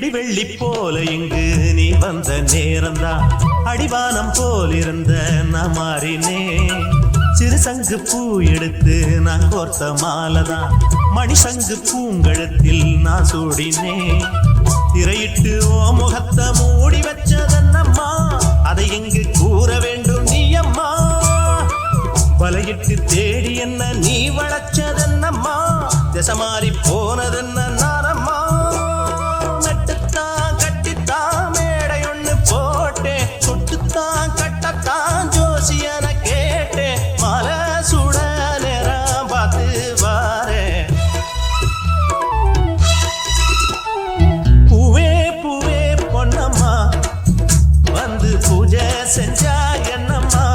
விடி வெள்ளி போல இங்கு நீ வந்த நேரம்தான் அடிவானம் போல் இருந்த நான் மாறினே. சிறு சங்கு பூ எடுத்து நான் கோர்த்த மாலதான் மணி சங்கு பூங்கழத்தில் நான் சூடினே. திரையிட்டு ஓ முகத்தை மூடி வச்சதன்னம்மா? அதை எங்கு கூற வேண்டும் நீ அம்மா. வலையிட்டு தேடி என்ன நீ வளச்சதன்னம்மா? திசை மாறி போனதென்ன என்னம்மா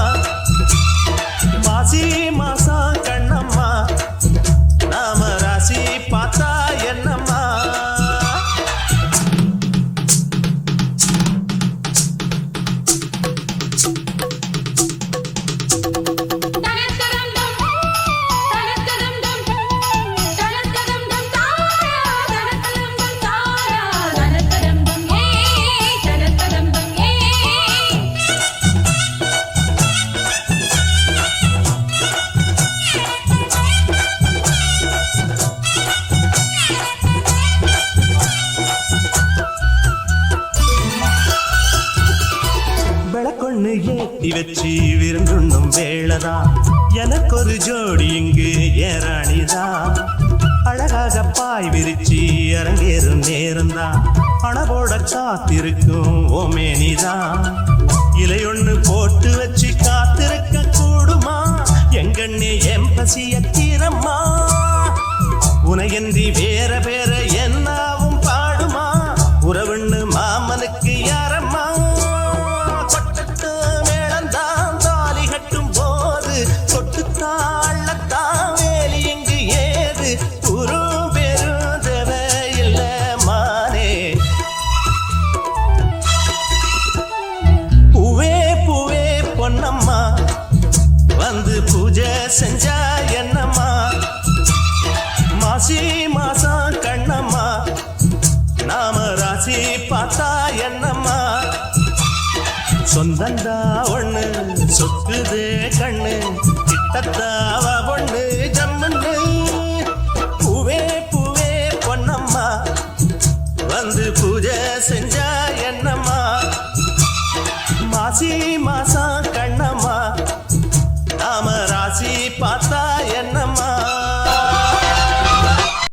விளக்கொண்ணு ஏத்தி வச்சு விருந்துண்ணும் வேளதா. எனக்கு ஒரு ஜோடி இங்கு ஏறாணிதா. அழகாக பாய் விரிச்சு அரங்கேறும் நேரம்தான் அணவோட காத்திருக்கும் ஓமேனிதான் இலையொண்ணு செஞ்சா என்னம்மா? மாசி மாசம் கண்ணம்மா. நாம ராசி பார்த்தா என்னம்மா? சொந்தந்தா ஒண்ணு சொக்குதே கண்ணு கிட்டத்தாவா ஒண்ணு ஜம்முன்னு. பூவே பூவே பொன்னம்மா. வந்து பூஜை செஞ்சா என்னம்மா? மாசி மாசம்